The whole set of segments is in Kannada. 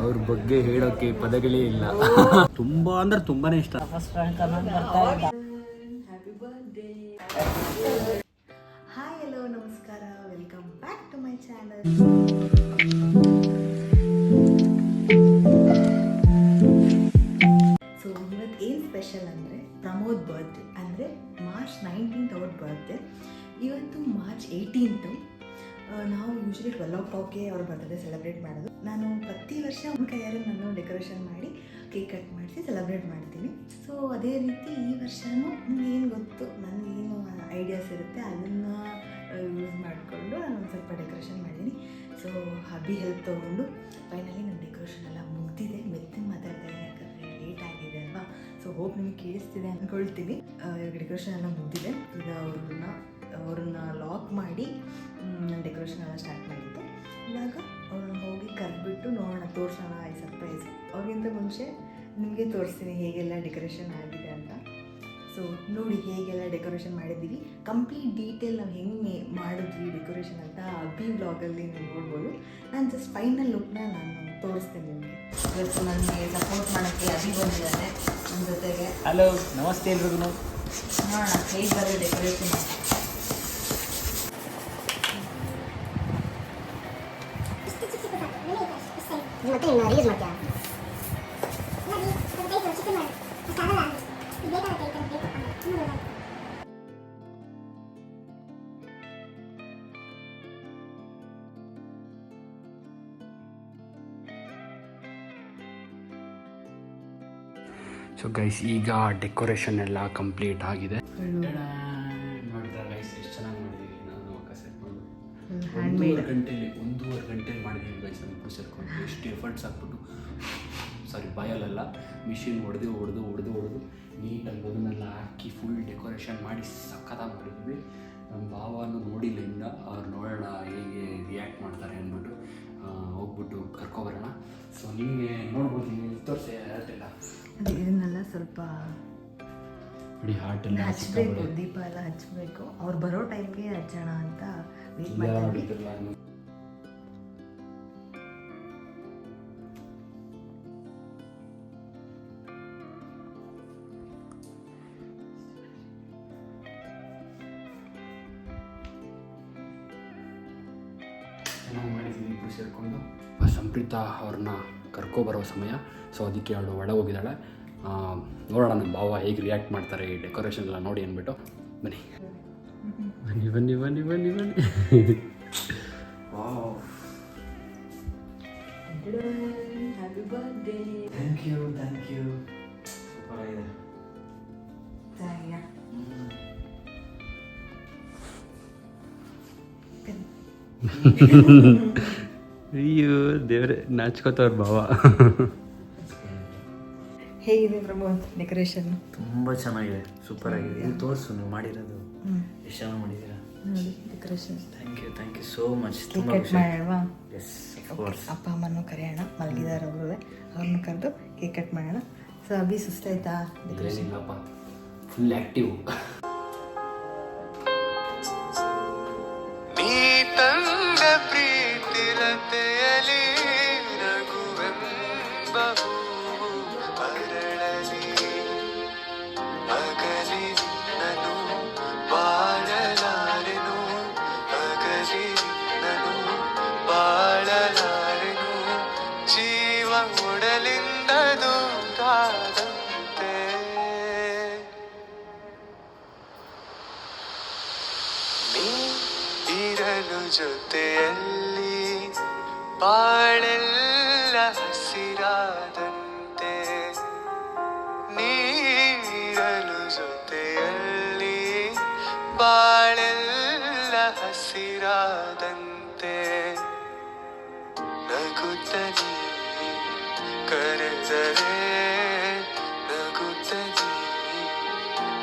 ಅವ್ರ ಬಗ್ಗೆ ಹೇಳೋಕೆ ಪದಗಳೇ ಇಲ್ಲ. ತುಂಬಾ ಅಂದ್ರೆ ತುಂಬಾನೇ ಇಷ್ಟ. ಹಾಯ್ ಹಲೋ ನಮಸ್ಕಾರ. Welcome back to my channel so ಇವತ್ತು ಏನು ಸ್ಪೆಷಲ್ ಅಂದರೆ ಪ್ರಮೋದ್ ಬರ್ತ್ಡೇ ಅಂದರೆ ಮಾರ್ಚ್ ನೈನ್ಟೀನ್ತ್ ಅವ್ರ ಬರ್ತ್ಡೇ ಇವತ್ತು ಮಾರ್ಚ್ ಏಯ್ಟೀನ್ತು ನಾವು ಯೂಶ್ವಲಿ ಟ್ವೆಲ್ ಓ ಕ್ಲಾಕ್ಗೆ ಅವ್ರ ಬರ್ತ್ಡೇ ಸೆಲೆಬ್ರೇಟ್ ಮಾಡೋದು. ನಾನು ಪ್ರತಿ ವರ್ಷ ಅವ್ನ ಕೈಯಾರೆ ನಾನು ಡೆಕೋರೇಷನ್ ಮಾಡಿ ಕೇಕ್ ಕಟ್ ಮಾಡಿಸಿ ಸೆಲೆಬ್ರೇಟ್ ಮಾಡ್ತೀನಿ. ಸೊ ಅದೇ ರೀತಿ ಈ ವರ್ಷವೂ ಏನು ಗೊತ್ತು ನನಗೇನು ಐಡಿಯಾಸ್ ಇರುತ್ತೆ, ಅದನ್ನು ಯೂಸ್ ಮಾಡಿಕೊಂಡು ನಾನು ಒಂದು ಸ್ವಲ್ಪ ಡೆಕೋರೇಷನ್ ಮಾಡಿದ್ದೀನಿ ಸೊ ಹಬ್ಬಿ ಹೆಲ್ಪ್ ತೊಗೊಂಡು ಫೈನಲಿ ನನ್ನ ಡೆಕೋರೇಷನ್ ಎಲ್ಲ ಮುಗ್ದಿದೆ. ಮೆತ್ತಿನ ಮಾತಾಡ್ತಾ ಯಾಕಂದರೆ ಲೇಟ್ ಆಗಿದೆ ಅಲ್ವಾ? ಸೊ ಹೋಗಿ ನಿಮಗೆ ಕೇಳಿಸ್ತಿದೆ ಅಂದ್ಕೊಳ್ತೀನಿ ಡೆಕೋರೇಷನ್ ಎಲ್ಲ ಮುಗ್ದಿದೆ. ಈಗ ಅವ್ರನ್ನ ಅವ್ರನ್ನ ಲಾಕ್ ಮಾಡಿ ಡೆಕೋರೇಷನ್ ಎಲ್ಲ ಸ್ಟಾರ್ಟ್ ಮಾಡಿದ್ದೆ. ಇವಾಗ ಅವ್ರನ್ನ ಹೋಗಿ ಕರೆದ್ಬಿಟ್ಟು ನೋಡೋಣ ತೋರಿಸೋಣ ಈ ಸರ್ಪ್ರೈಸ್ ಅವ್ರಿಗಿಂತ ಮುಂಚೆ ನಿಮಗೆ ತೋರಿಸ್ತೀನಿ ಹೇಗೆಲ್ಲ ಡೆಕೋರೇಷನ್ ಆಗಿದೆ ಅಂತ. ಸೊ ನೋಡಿ ಹೇಗೆಲ್ಲ ಡೆಕೋರೇಷನ್ ಮಾಡಿದ್ದೀವಿ. ಕಂಪ್ಲೀಟ್ ಡೀಟೇಲ್ ನಾವು ಹೆಂಗೆ ಮಾಡಿದ್ವಿ ಡೆಕೋರೇಷನ್ ಅಂತ ಅಬ್ಬಿ ವ್ಲಾಗಲ್ಲಿ ನೀವು ನೋಡ್ಬೋದು. ನಾನು ಜಸ್ಟ್ ಫೈನಲ್ ಲುಕ್ನ ನಾನು ತೋರಿಸ್ತೇನೆ ನಿಮಗೆ. ಇವತ್ತು ನನಗೆ ಸಪೋರ್ಟ್ ಮಾಡೋಕ್ಕೆ ಅಭಿ ಬಂದಿದ್ದಾರೆ ನನ್ನ ಜೊತೆಗೆ. ಹಲೋ ನಮಸ್ತೆ ಎಲ್ರಿಗೂ. ನೋಡೋಣ ಹೇಗೆ ಬರೋ ಡೆಕೋರೇಷನ್ ಮತ್ತೆ ಇನ್ನು ರೀಸ್ ಮಾಡ್ತೀಯಾ? ಸೊ ಗೈಸ್ ಈಗ ಡೆಕೋರೇಷನ್ ಎಲ್ಲ ಕಂಪ್ಲೀಟ್ ಆಗಿದೆ. ನೋಡಿದ್ರೆ ಗೈಸ್ ಎಷ್ಟು ಚೆನ್ನಾಗಿ ಮಾಡಿದ್ದೀವಿ ನಾನು ಅಕ್ಕ ಸೇರ್ಕೊಂಡು ಒಂದೂವರೆ ಗಂಟೆಯಲ್ಲಿ ಒಂದೂವರೆ ಗಂಟೆಲಿ ನಮ್ಮ ಸೇರ್ಕೊಂಡು ಎಷ್ಟು ಎಫರ್ಟ್ಸ್ ಹಾಕ್ಬಿಟ್ಟು ಸಾರಿ ಬಾಯಲ್ಲೆಲ್ಲ ಮಿಷಿನ್ ಹೊಡೆದು ಹೊಡೆದು ಹೊಡೆದು ಹೊಡೆದು ನೀಟಾಗಿ ಅದನ್ನೆಲ್ಲ ಹಾಕಿ ಫುಲ್ ಡೆಕೋರೇಷನ್ ಮಾಡಿ ಸಖತ್ತಾಗಿ ಮಾಡಿದ್ವಿ. ನಮ್ಮ ಭಾವನ ನೋಡಿಲ್ಲ ಇಂದ ಅವ್ರು ನೋಡೋಣ ಹೇಗೆ ರಿಯಾಕ್ಟ್ ಮಾಡ್ತಾರೆ ಅಂದ್ಬಿಟ್ಟು ಹೋಗ್ಬಿಟ್ಟು ಕರ್ಕೊಬರೋಣ. ಸೊ ನಿಮಗೆ ನೋಡ್ಬೋದು ನೀವು ತೋರಿಸಿ ಹೇಳ್ತಿಲ್ಲ ಇದನ್ನೆಲ್ಲ ಸ್ವಲ್ಪ ನೋಡಿ ಹಾರ್ಟ್ ಎಲ್ಲ ಹಚ್ಚಬೇಕು ದೀಪ ಎಲ್ಲ ಹಚ್ಚಬೇಕು ಅವ್ರು ಬರೋ ಟೈಮ್ಗೆ ಹಚ್ಚೋಣ ಅಂತ ವೇಟ್ ಮಾಡ್ತಾ ಸೇರಿಕೊಂಡು ಸಂಪ್ರೀತಾ ಅವ್ರನ್ನ ಕರ್ಕೊಬರೋ ಸಮಯ. ಸೊ ಅದಕ್ಕೆ ಅವಳು ಒಳಗೆ ಹೋಗಿದ್ದಾಳೆ ನೋಡೋಣ ನಮ್ಮ ಭಾವ ಹೇಗೆ ರಿಯಾಕ್ಟ್ ಮಾಡ್ತಾರೆ ಈ ಡೆಕೋರೇಷನ್ ಎಲ್ಲ ನೋಡಿ ಅಂದ್ಬಿಟ್ಟು ಬನ್ನಿ. ಬನ್ನಿ ಬನ್ನಿ ಬನ್ನಿ ಬನ್ನಿ ಬನ್ನಿ. Thank you thank you super ಆಗಿದೆ ಅಯ್ಯೋ ದೇವ್ರೆ ನಾಚ್ಕೋತವ್ರ ಭಾವ. ಹೇಗಿದೆ ಪ್ರಭು ಡೆಕೋರೇಷನ್ ತುಂಬ ಚೆನ್ನಾಗಿದೆ ಸೂಪರ್ ಆಗಿದೆ ಇದು ತೋರಿಸು ನೀವು ಮಾಡಿರೋದು. ಎಷ್ಟು ಚೆನ್ನಾಗಿ ಮಾಡಿದ್ದೀರಾ? ನೋಡಿ decoration thank you thank you so much ತುಂಬ ಕಟ್ ಖುಷಿ ಮಾಡೋಣವಾ ಎಸ್ ಅಪ್ಪ ಅಮ್ಮನೂ ಕರೆಯೋಣ. ಮಲಗಿದಾರೆ ಅವರು ಅವ್ರನ್ನ ಕರೆದು ಕೇಕ್ ಕಟ್ ಮಾಡೋಣ. ಸೊ ಅಭಿ ಸುಸ್ತಾಯ್ತಾ? ಡೆಕೋರೇಷನ್ ಫುಲ್ ಆ್ಯಕ್ಟಿವ್ ಜೊತೆಯಲ್ಲಿ ಬಾಳೆಲ್ಲ ಹಸಿರಾದಂತೆ ನೀರಲು ಜೊತೆಯಲ್ಲಿ ಬಾಳೆಲ್ಲ ಹಸಿರಾದಂತೆ. ನಗುತ್ತಲಿ ಕರೆದರೆ ನಗುತ್ತಲಿ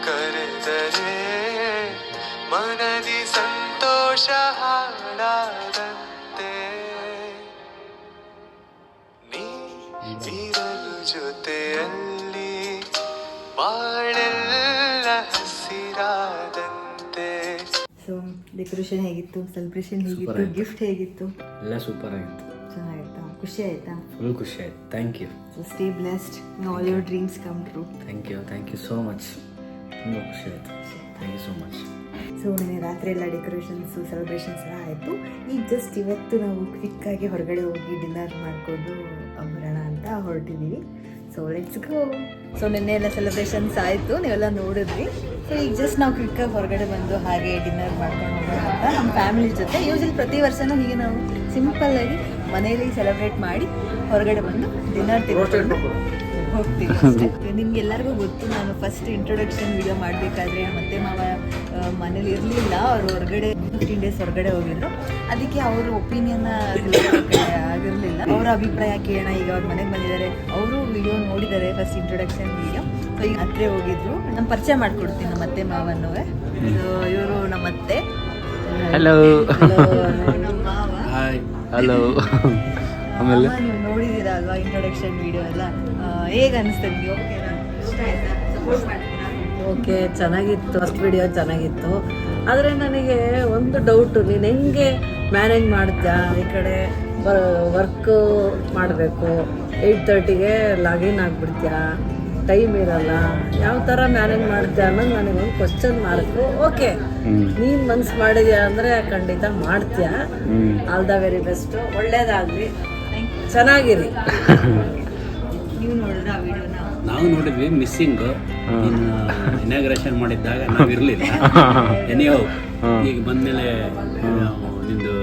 ಕರೆದರೆ ಮನದಿ ಸಂತೋಷ ಹಾಡಾದಂತೆ ನೀ ಇರಲು ಜೊತೆಯಲ್ಲಿ ಬಾಳೆಲ್ಲ ಹಸಿರಾದಂತೆ. ಸೊ ಡೆಕೋರೇಷನ್ ಹೇಗಿತ್ತು? ಸೆಲೆಬ್ರೇಷನ್ ಹೇಗಿತ್ತು? Super ಗಿಫ್ಟ್ ಹೇಗಿತ್ತು? ಎಲ್ಲ ಸೂಪರ್ ಆಗಿತ್ತು. ಚೆನ್ನಾಗಿತ್ತಾ? ಖುಷಿ ಆಯ್ತಾ? ಫುಲ್ ಖುಷಿ ಆಯ್ತು. Thank you so stay blessed all your dreams come true thank you thank you so much ತುಂಬ ಖುಷಿ ಆಯ್ತು. Thank you so much so ನೆನೆ ರಾತ್ರಿ ಎಲ್ಲ ಡೆಕೋರೇಷನ್ಸು ಸೆಲೆಬ್ರೇಷನ್ಸ್ ಎಲ್ಲ ಆಯಿತು. ಈಗ ಜಸ್ಟ್ ಇವತ್ತು ನಾವು ಕ್ವಿಕ್ಕಾಗಿ ಹೊರಗಡೆ ಹೋಗಿ ಡಿನ್ನರ್ ಮಾಡಿಕೊಂಡು ಬರೋಣ ಅಂತ ಹೊರಟಿದ್ದೀವಿ ಸೊ ಲೆಟ್ಸ್ ಗೋ ಸೊ ನಿನ್ನೆ ಎಲ್ಲ ಸೆಲೆಬ್ರೇಷನ್ಸ್ ಆಯಿತು. ನೀವೆಲ್ಲ ನೋಡಿದ್ರಿ. ಸೊ ಈಗ ಜಸ್ಟ್ ನಾವು ಕ್ವಿಕ್ಕಾಗಿ ಹೊರಗಡೆ ಬಂದು ಹಾಗೆ ಡಿನ್ನರ್ ಮಾಡ್ಕೊಂಡು ಹೋಗೋಣ ಅಂತ. ನಮ್ಮ ಫ್ಯಾಮಿಲಿ ಜೊತೆ. ಯೂಶಲಿ ಪ್ರತಿ ವರ್ಷನೂ ಹೀಗೆ ನಾವು ಸಿಂಪಲ್ಲಾಗಿ ಮನೆಯಲ್ಲಿ ಸೆಲೆಬ್ರೇಟ್ ಮಾಡಿ ಹೊರಗಡೆ ಬಂದು ಡಿನ್ನರ್ ತಿನ್ಕೊಂಡು ಹೋಗ್ತೀವಿ. ನಿಮ್ಗೆಲ್ಲರಿಗೂ ಗೊತ್ತು ನಾನು ಫಸ್ಟ್ ಇಂಟ್ರೊಡಕ್ಷನ್ ವಿಡಿಯೋ ಮಾಡಬೇಕಾದ್ರೆ ಮತ್ತೆ ಮಾವ ಮನೇಲಿ ಇರಲಿಲ್ಲ. ಅವ್ರು ಹೊರಗಡೆ ಫಿಫ್ಟೀನ್ ಡೇಸ್ ಹೊರಗಡೆ ಹೋಗಿದ್ರು. ಅದಕ್ಕೆ ಅವ್ರ ಒಪಿನಿಯನ್ ಆಗಿರಲಿಲ್ಲ. ಅವರ ಅಭಿಪ್ರಾಯ ಕೇಳೋಣ ಈಗ ಅವ್ರ ಮನೆಗೆ ಬಂದಿದ್ದಾರೆ. ಅವರು ವಿಡಿಯೋ ನೋಡಿದ್ದಾರೆ ಫಸ್ಟ್ ಇಂಟ್ರೊಡಕ್ಷನ್ ವಿಡಿಯೋ ಸೊ ಈಗ ಹತ್ರ ಹೋಗಿದ್ರು. ನಮ್ಮ ಪರಿಚಯ ಮಾಡ್ಕೊಡ್ತೀನಿ ನಮ್ಮ ಅತ್ತೆ ಮಾವನವೇ ಇವರು ನಮ್ಮ ಅತ್ತೆ. ಹಲೋ ನಮ್ಮ ಮಾವ. ಹಾಯ್ ಹಲೋ ಆಮೇಲೆ? ನೋಡಿದ್ದೀರಾ ಅಲ್ವಾ ಇಂಟ್ರೊಡಕ್ಷನ್ ವಿಡಿಯೋ ಎಲ್ಲ ಹೇಗೆ ಅನಿಸ್ತು ನಿಮಗೆ? ಓಕೆ ಓಕೆ ಚೆನ್ನಾಗಿತ್ತು. ಫಸ್ಟ್ ವಿಡಿಯೋ ಚೆನ್ನಾಗಿತ್ತು. ಆದರೆ ನನಗೆ ಒಂದು ಡೌಟು ನೀನು ಹೆಂಗೆ ಮ್ಯಾನೇಜ್ ಮಾಡ್ತೀಯಾ? ಈ ಕಡೆ ವರ್ಕ್ ಮಾಡಬೇಕು. ಏಯ್ಟ್ ತರ್ಟಿಗೆ ಲಾಗಿನ್ ಆಗಿಬಿಡ್ತೀಯಾ? ಟೈಮ್ ಇರಲ್ಲ. ಯಾವ ಥರ ಮ್ಯಾನೇಜ್ ಮಾಡ್ತೀಯ ಅನ್ನೋದು ನನಗೊಂದು ಕ್ವಶನ್ ಮಾರ್ಕು ಓಕೆ ನೀನು ಮನ್ಸು ಮಾಡಿದ್ಯಾ ಅಂದರೆ ಖಂಡಿತ ಮಾಡ್ತೀಯಾ? ಆಲ್ ದ ವೆರಿ ಬೆಸ್ಟು ಒಳ್ಳೇದಾಗಲಿ. ಚೆನ್ನಾಗಿರಿ. ನೀವು ನೋಡಿದ್ರ ಆ ವಿಡಿಯೋನ? ನಾವು ನೋಡಿದ್ವಿ ಮಿಸ್ಸಿಂಗ್ ಇನಾಗ್ರೇಷನ್ ಮಾಡಿದ್ದಾಗ ನಾವು ಇರಲಿಲ್ಲ. ಎನಿಯೋ ಈಗ ಬಂದಮೇಲೆ ನಿಮ್ದು ನಿಂದು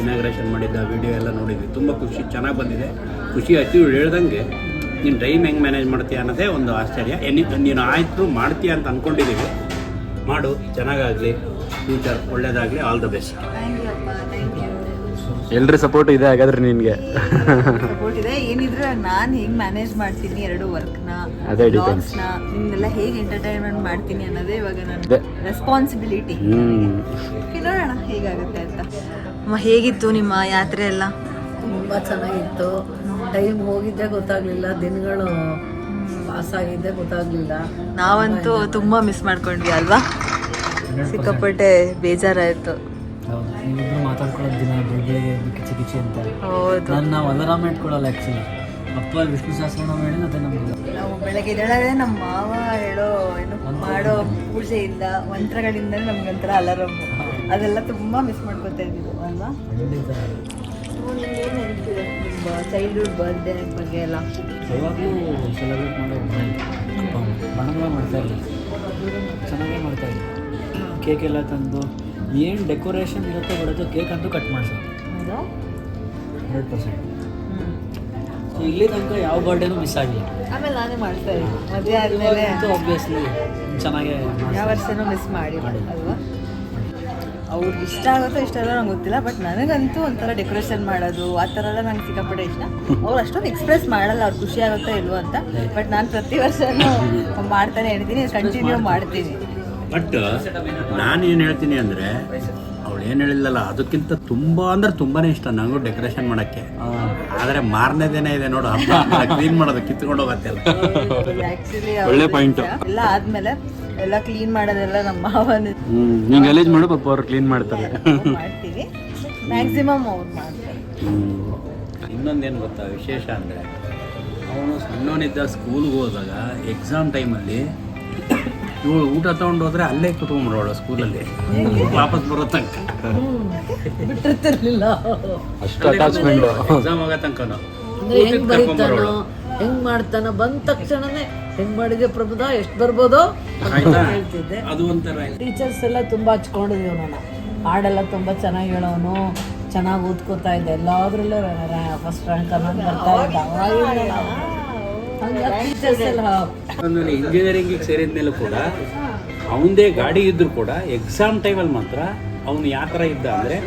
ಇನಾಗ್ರೇಷನ್ ಮಾಡಿದ್ದ ವಿಡಿಯೋ ಎಲ್ಲ ನೋಡಿದ್ವಿ. ತುಂಬ ಖುಷಿ ಚೆನ್ನಾಗಿ ಬಂದಿದೆ. ಖುಷಿ ಆಯ್ತು ಹೇಳ್ದಂಗೆ ನೀನು ಟೈಮ್ ಹೆಂಗೆ ಮ್ಯಾನೇಜ್ ಮಾಡ್ತೀಯ ಅನ್ನೋದೇ ಒಂದು ಆಶ್ಚರ್ಯ. ಎನಿ ನೀನು ಆಯಿತು ಮಾಡ್ತೀಯ ಅಂತ ಅಂದ್ಕೊಂಡಿದ್ದೀವಿ ಮಾಡು ಚೆನ್ನಾಗಾಗಲಿ ಫ್ಯೂಚರ್ ಒಳ್ಳೆಯದಾಗಲಿ ಆಲ್ ದ ಬೆಸ್ಟ್ ಎಲ್ರ ಸಪೋರ್ಟ್ ಇದೆ ಹಾಗಾದ್ರೆ ನಿನ್ಗೆ. ಸಪೋರ್ಟ್ ಇದೆ. ಏನಿದ್ರೆ ನಾನು ಹೇಗೆ ಮ್ಯಾನೇಜ್ ಮಾಡ್ತೀನಿ ಎರಡು ವರ್ಕ್ನ ಅದೇ ಡಿಪೆಂಡ್ಸ್ನ ನಿಮ್ಗೆಲ್ಲ ಹೇಗೆ ಎಂಟರ್ಟೈನ್ಮೆಂಟ್ ಮಾಡ್ತೀನಿ ಅನ್ನೋದೇ ಇವಾಗ ನನ್ನ ರೆಸ್ಪಾನ್ಸಿಬಿಲಿಟಿ ನೋಡೋಣ ಹೇಗಾಗುತ್ತೆ ಅಂತ. ಅಮ್ಮ ಹೇಗಿತ್ತು ನಿಮ್ಮ ಯಾತ್ರೆ ಎಲ್ಲ? ತುಂಬ ಚೆನ್ನಾಗಿತ್ತು. ಟೈಮ್ ಹೋಗಿದ್ದೆ ಗೊತ್ತಾಗ್ಲಿಲ್ಲ. ದಿನಗಳು ಪಾಸ್ ಆಗಿದ್ದೆ ಗೊತ್ತಾಗ್ಲಿಲ್ಲ. ನಾವಂತೂ ತುಂಬಾ ಮಿಸ್ ಮಾಡ್ಕೊಂಡ್ವಿ ಅಲ್ವಾ? ಸಿಕ್ಕಾಪಟ್ಟೆ ಬೇಜಾರಾಯ್ತು. ನೀವಿಬ್ರು ಮಾತಾಡ್ಕೊಳ್ಳೋದು ದಿನ ಬೆಳಿಗ್ಗೆ ಕಿಚಿ ಕಿಚಿ ಅಂತ. ನಾನು ನಾವು ಅಲಾರಾಮ್ ಇಟ್ಕೊಳ್ಳಲ್ಲ ಆ್ಯಕ್ಚುಲಿ ಅಪ್ಪ ವಿಷ್ಣು ಸಹಸ್ರನಾಮ ಹೇಳಿ ಮತ್ತೆ ನಮ್ಗೆ ನಾವು ಬೆಳಗ್ಗೆ ಎದ್ದೇಳಾದ್ರೆ ನಮ್ಮ ಮಾವ ಹೇಳೋ ಏನು ಮಾಡೋ ಪೂಜೆಯಿಂದ ಮಂತ್ರಗಳಿಂದ ನಮ್ಗೊಂಥರ ಅಲಾರಾಮ್. ಅದೆಲ್ಲ ತುಂಬ ಮಿಸ್ ಮಾಡ್ಕೊತಾ ಇದ್ದೀವಿ ಅಲ್ವಾ? ಖಂಡಿತ. ಏನು ನಿಮ್ಮ ಚೈಲ್ಡ್ಹುಡ್ ಬರ್ತ್ಡೇ ಬಗ್ಗೆ ಎಲ್ಲ? ಯಾವಾಗಲೂ ಸೆಲೆಬ್ರೇಟ್ ಮಾಡೋದು ಬಣ್ಣಗಳ ಮಾಡ್ತಾ ಇದ್ದೀವಿ. ಚೆನ್ನಾಗೇ ಮಾಡ್ತಾ ಇದ್ದೀವಿ. ಕೇಕ್ ಎಲ್ಲ ತಂದು ಏನು ಡೆಕೋರೇಷನ್ ಇರುತ್ತೆ ಬರುತ್ತೋ ಕೇಕ್ ಅಂತೂ ಕಟ್ ಮಾಡಿಸೋದು. Hundred percent. ಸೊ ಇಲ್ಲಿ ತನಕ ಯಾವ ಬರ್ಡೇನೂ ಮಿಸ್ ಆಗಿಲ್ಲ ಆಮೇಲೆ ನಾನೇ ಮಾಡ್ತಾ ಇದ್ದೆ ಮದುವೆ ಆದ್ಮೇಲೆ ಅಂತೂ ಆಬ್ವಿಯಸ್ಲಿ ಚೆನ್ನಾಗೇ ಯಾವ ವರ್ಷನೂ ಮಿಸ್ ಮಾಡಿ ಅಲ್ವಾ? ಅವ್ರಿಗೆ ಇಷ್ಟ ಆಗುತ್ತೋ ಇಷ್ಟ ಇಲ್ಲ ನಂಗೆ ಗೊತ್ತಿಲ್ಲ ಬಟ್ ನನಗಂತೂ ಒಂಥರ ಡೆಕೋರೇಷನ್ ಮಾಡೋದು ಆ ಥರ ಎಲ್ಲ ನಂಗೆ ಸಿಕ್ಕಾಪಟ್ಟೆ ಇಷ್ಟ. ಅವ್ರು ಅಷ್ಟೊಂದು ಎಕ್ಸ್ಪ್ರೆಸ್ ಮಾಡಲ್ಲ ಅವ್ರು ಖುಷಿ ಆಗುತ್ತೋ ಇಲ್ವೋ ಅಂತ. ಬಟ್ ನಾನು ಪ್ರತಿ ವರ್ಷನೂ ಮಾಡ್ತಾನೆ ಇರ್ತೀನಿ ಕಂಟಿನ್ಯೂ ಮಾಡ್ತೀನಿ. ಬಟ್ ನಾನು ಏನು ಹೇಳ್ತೀನಿ ಅಂದರೆ ಅವಳು ಏನು ಹೇಳಿಲ್ಲಲ್ಲ ಅದಕ್ಕಿಂತ ತುಂಬ ಅಂದ್ರೆ ತುಂಬಾನೇ ಇಷ್ಟ ನನಗೂ ಡೆಕೋರೇಷನ್ ಮಾಡೋಕ್ಕೆ. ಆದರೆ ಮಾರನೇ ದಿನ ಇದೆ ನೋಡು ಹಬ್ಬ ಕ್ಲೀನ್ ಮಾಡೋದು ಕಿತ್ಕೊಂಡು ಹೋಗತ್ತೆಲ್ಲ ಅಲ್ಲ. ಒಳ್ಳೆ ಪಾಯಿಂಟ್ ಎಲ್ಲ ಆದಮೇಲೆ ಎಲ್ಲ ಕ್ಲೀನ್ ಮಾಡೋದೆಲ್ಲ ನಮ್ಮ ಮಾವನ. ಹ್ಮ್ ನೀನ್ ಗಲೀಜ್ ಮಾಡು ಪಾಪ ಅವ್ರು ಕ್ಲೀನ್ ಮಾಡ್ತಾರೆ. ಮಾಡ್ತೀವಿ. ಮ್ಯಾಕ್ಸಿಮಮ್ ಅವ್ರು ಮಾಡ್ತಾರೆ. ಇನ್ನೊಂದೇನು ಗೊತ್ತಾ ವಿಶೇಷ ಅಂದರೆ ಅವನು ಸಣ್ಣವನಿದ್ದ ಸ್ಕೂಲ್ಗೆ ಹೋದಾಗ ಎಕ್ಸಾಮ್ ಟೈಮಲ್ಲಿ ಇವಳು ಊಟ ತಗೊಂಡು ಹೋದ್ರೆ ಅಲ್ಲೇ ಕುತ್ಕೊಂಡ್ಬಿಡೋಳು ಸ್ಕೂಲಲ್ಲಿ. ವಾಪಸ್ ಬರೋ ತನಕ. ಬಿಟ್ಟಿರ್ತಿರ್ಲಿಲ್ಲ. ಅಷ್ಟು ಅಟ್ಯಾಚ್ಮೆಂಟ್ ಎಕ್ಸಾಮ್ ಆಗೋ ತನಕನು ಅಂದ್ರೆ ಹೆಂಗ್ ಬರೀತಾನೋ ಹೆಂಗ್ ಮಾಡ್ತಾನೋ ಬಂದ ತಕ್ಷಣನೇ ಹೆಂಗ್ ಮಾಡಿದೆ ಪ್ರಭುದ ಎಷ್ಟು ಬರ್ಬೋದೋ? ಆಯ್ತಾ? ಹೇಳ್ತಿದ್ದೆ. ಅದು ಒಂಥರ ಟೀಚರ್ಸ್ ಎಲ್ಲ ತುಂಬಾ ಹಚ್ಕೊಂಡಿದೀವಿ ನಾನು ಹಾಡೆಲ್ಲ ತುಂಬಾ ಚೆನ್ನಾಗಿ ಹೇಳೋನು ಚೆನ್ನಾಗಿ ಓದ್ಕೋತಾ ಇದ್ದೆ. ಎಲ್ಲಾದ್ರಲ್ಲೂ ಫಸ್ಟ್ ರ್ಯಾಂಕ್ ಅನ್ನೋದು ಬರ್ತಾ ಇದ್ದ. ಅವಾಗಿಂದ ಆಮೇಲೆ ಇಂಜಿನಿಯರಿಂಗಿಗೆ ಸೇರಿದ ಮೇಲೆ ಕೂಡ ಅವನದೇ ಗಾಡಿ ಇದ್ದರೂ ಕೂಡ ಎಕ್ಸಾಮ್ ಟೈಮಲ್ಲಿ ಮಾತ್ರ ಅವನು ಯಾವ ಥರ ಇದ್ದ ಅಂದರೆ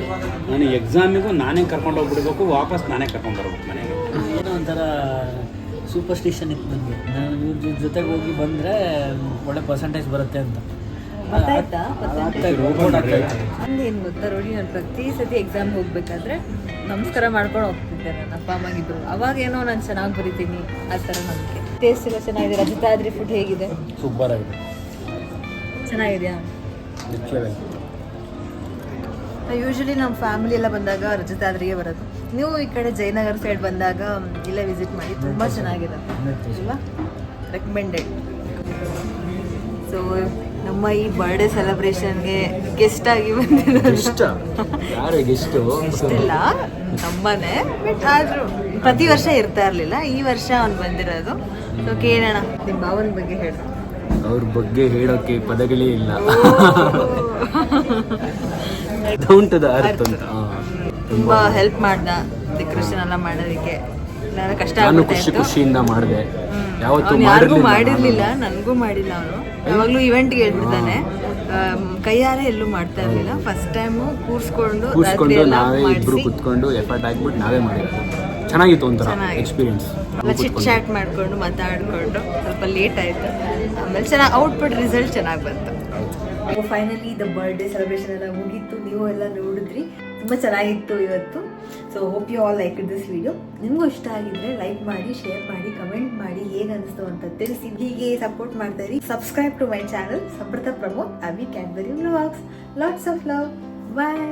ನಾನು ಎಕ್ಸಾಮಿಗೂ ನಾನೇ ಕರ್ಕೊಂಡು ಹೋಗ್ಬಿಡ್ಬೇಕು ವಾಪಸ್ ನಾನೇ ಕರ್ಕೊಂಡು ಬರ್ಬೇಕು ಮನೆಗೆ ಏನೋ ಒಂಥರ ಸೂಪರ್ಸ್ಟಿಷನ್ ಇತ್ತು ನನಗೆ ನಾನು ಇವ್ರ ಜೊತೆಗೆ ಹೋಗಿ ಬಂದರೆ ಒಳ್ಳೆ ಪರ್ಸೆಂಟೇಜ್ ಬರುತ್ತೆ ಅಂತ ಗೊತ್ತಾ ರೋಡಿ ನಾನು ಪ್ರತಿ ಸತಿ ಎಕ್ಸಾಮ್ ಹೋಗ್ಬೇಕಾದ್ರೆ ನಮಸ್ಕಾರ ಮಾಡ್ಕೊಂಡು ಹೋಗ್ತಿದ್ದೆ ನನ್ನ ಅಪ್ಪ ಅಮ್ಮಗಿದ್ರು ಅವಾಗ ಏನೋ ನಾನು ಚೆನ್ನಾಗಿ ಬರಿತೀನಿ ಆ ಥರ ನಂಬಿಕೆ. ಟೇಸ್ಟ್ ಎಲ್ಲ ಚೆನ್ನಾಗಿದೆ ರಜತಾದ್ರಿ ಫುಡ್ ಹೇಗಿದೆ? ಸೂಪರ್ ಆಗಿದೆ. ಚೆನ್ನಾಗಿದೆಯಾ? ಯೂಶಲಿ ನಮ್ಮ ಫ್ಯಾಮಿಲಿ ಎಲ್ಲ ಬಂದಾಗ ರಜತಾದ್ರಿಗೆ ಬರೋದು. ನೀವು ಈ ಕಡೆ ಜಯನಗರ ಸೈಡ್ ಬಂದಾಗ ಇಲ್ಲೇ ವಿಸಿಟ್ ಮಾಡಿ ತುಂಬ ಚೆನ್ನಾಗಿದೆ. ಅಲ್ವಾ ರೆಕಮೆಂಡೆಡ್ ಸೊ ನಮ್ಮ ಈ ಬರ್ಡೇ ಸೆಲೆಬ್ರೇಷನ್ಗೆ ಗೆಸ್ಟ್ ಆಗಿ ಬಂದಿರೋದು ನಮ್ಮನೆ ಬಟ್ ಆದ್ರೂ ಪ್ರತಿ ವರ್ಷ ಇರ್ತಾ ಇರ್ಲಿಲ್ಲ. ಈ ವರ್ಷ ಅವ್ನು ಬಂದಿರೋದು. ಸೊ ಕೇಳೋಣ ನಿಮ್ಮ ಭಾವನ ಬಗ್ಗೆ ಹೇಳು. ಅವ್ರ ಬಗ್ಗೆ ಹೇಳೋಕೆ ಪದಗಳೇ ಇಲ್ಲ. ಡೌನ್ ಟು ದ ಅರ್ತ್ ಅಂತ ಹಾ. ತುಂಬಾ ಹೆಲ್ಪ್ ಮಾಡ್ದ ಡೆಕೋರೇಷನ್ ಎಲ್ಲ ಮಾಡೋದಕ್ಕೆ. ನಾನು ಕಷ್ಟ ನಾನು ಖುಷಿ ಖುಷಿಯಿಂದ ಮಾಡಿದೆ. ಯಾವತ್ತೂ ಯಾರಿಗೂ ಮಾಡಿರ್ಲಿಲ್ಲ ನನಗೂ ಮಾಡಿಲ್ಲ ಅವನು. ಯಾವಾಗಲೂ ಇವೆಂಟ್ಗೆ ಹೇಳ್ಬಿಡ್ತಾನೆ. ಕೈಯಾರೆ ಎಲ್ಲೂ ಮಾಡ್ತಾ ಇರಲಿಲ್ಲ. ಫಸ್ಟ್ ಟೈಮು ಕೂರ್ಸ್ಕೊಂಡು ಕೂರ್ಸ್ಕೊಂಡು ಎಲ್ಲ ನಾವೇ ಇಬ್ರು ಕುತ್ಕೊಂಡು ಎಫರ್ಟ್ ಹಾಕ್ಬಿಟ್ಟು ನಾವೇ ಮಾಡಿದ್ವಿ ಚೆನ್ನಾಗಿತ್ತು ಒಂಥರ ಚೆನ್ನಾಗಿತ್ತು. ಎಕ್ಸ್ಪೀರಿಯನ್ಸ್ ಚಿಟ್ ಚಾಟ್ ಮಾಡ್ಕೊಂಡು ಮಾತಾಡ್ಕೊಂಡು ಸ್ವಲ್ಪ ಲೇಟ್ ಆಯಿತು. ಆಮೇಲೆ ಚೆನ್ನಾಗಿ ಔಟ್ಪುಟ್ ರಿಸಲ್ಟ್ ಚೆನ್ನಾಗಿ ಬಂತು. ಫೈನಲಿ ದ ಬರ್ಡೇ ಸೆಲೆಬ್ರೇಷನ್ ಎಲ್ಲ ಮುಗೀತು. ನೀವು ಎಲ್ಲ ತುಂಬ ಚೆನ್ನಾಗಿತ್ತು ಇವತ್ತು. So hope you all like this video ನಿಮಗೂ ಇಷ್ಟ ಆಗಿದ್ರೆ ಲೈಕ್ ಮಾಡಿ ಶೇರ್ ಮಾಡಿ ಕಮೆಂಟ್ ಮಾಡಿ ಹೇಗೆ ಅನಿಸ್ತು ಅಂತ ತಿಳಿಸಿ. ಹೀಗೆ ಸಪೋರ್ಟ್ ಮಾಡ್ತಾ ಇರಿ. Subscribe to my channel Samruddha Pramod Avi Cadbury vlogs lots of love bye